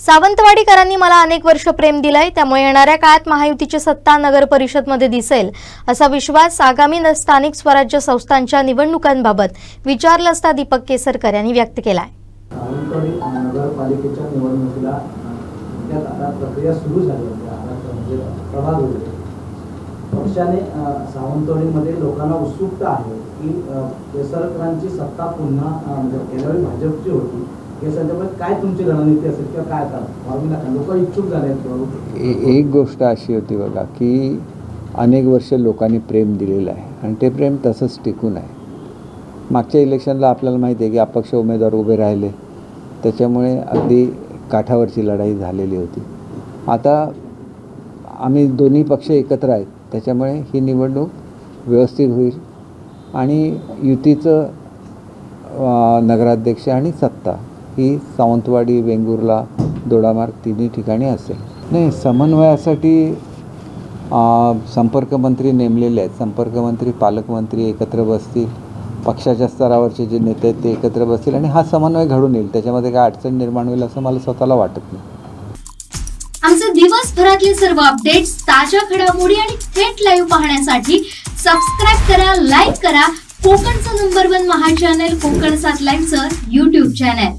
सावंतवाडीकरांनी मला अनेक वर्ष प्रेम दिलंय त्यामुळे येणाऱ्या काळात महायुतीची सत्ता नगर परिषदमध्ये दिसेल असा विश्वास आगामी स्थानिक स्वराज्य संस्थांच्या निवडणुकांबाबत विचारलं असता दीपक केसरकर यांनी व्यक्त केलाय. म्हणजे पक्षाने सावंतवाडीमध्ये लोकांना उत्सुकता आहे की केसरकरांची सत्ता पुन्हा म्हणजे भाजपची होती. संदर्भात काय रणनीती असेल किंवा काय आता? लोक इच्छुक झाले ए- एक गोष्ट अशी होती बघा की अनेक वर्ष लोकांनी प्रेम दिलेलं आहे आणि ते प्रेम तसंच टिकून आहे. मागच्या इलेक्शनला आपल्याला माहिती आहे की अपक्ष उमेदवार उभे राहिले. त्याच्यामुळे अगदी काठावरची लढाई झालेली होती. आता आम्ही दोन्ही पक्ष एकत्र आहेत त्याच्यामुळे ही निवडणूक व्यवस्थित होईल आणि युतीचं नगराध्यक्ष आणि सत्ता. ही सावंतवाडी वेंगुर्ला दोडामार्ग तिन्ही ठिकाणी असेल. नाही समन्वयासाठी संपर्कमंत्री नेमलेले आहेत. संपर्कमंत्री पालकमंत्री एकत्र बसतील. पक्षाच्या स्तरावरचे जे नेते आहेत ते एकत्र बसतील आणि हा समन्वय घडून येईल. त्याच्यामध्ये काय अडचण निर्माण होईल असं मला स्वतःला वाटत नाही. आमचे दिवसभरातले सर्व अपडेट्स ताज्या घडामोडी आणि थेट लाईव्ह पाहण्यासाठी सबस्क्राईब करा लाईक करा. कोकणचं नंबर वन महा चॅनल कोकण सात लाईव्हचं युट्यूब चॅनल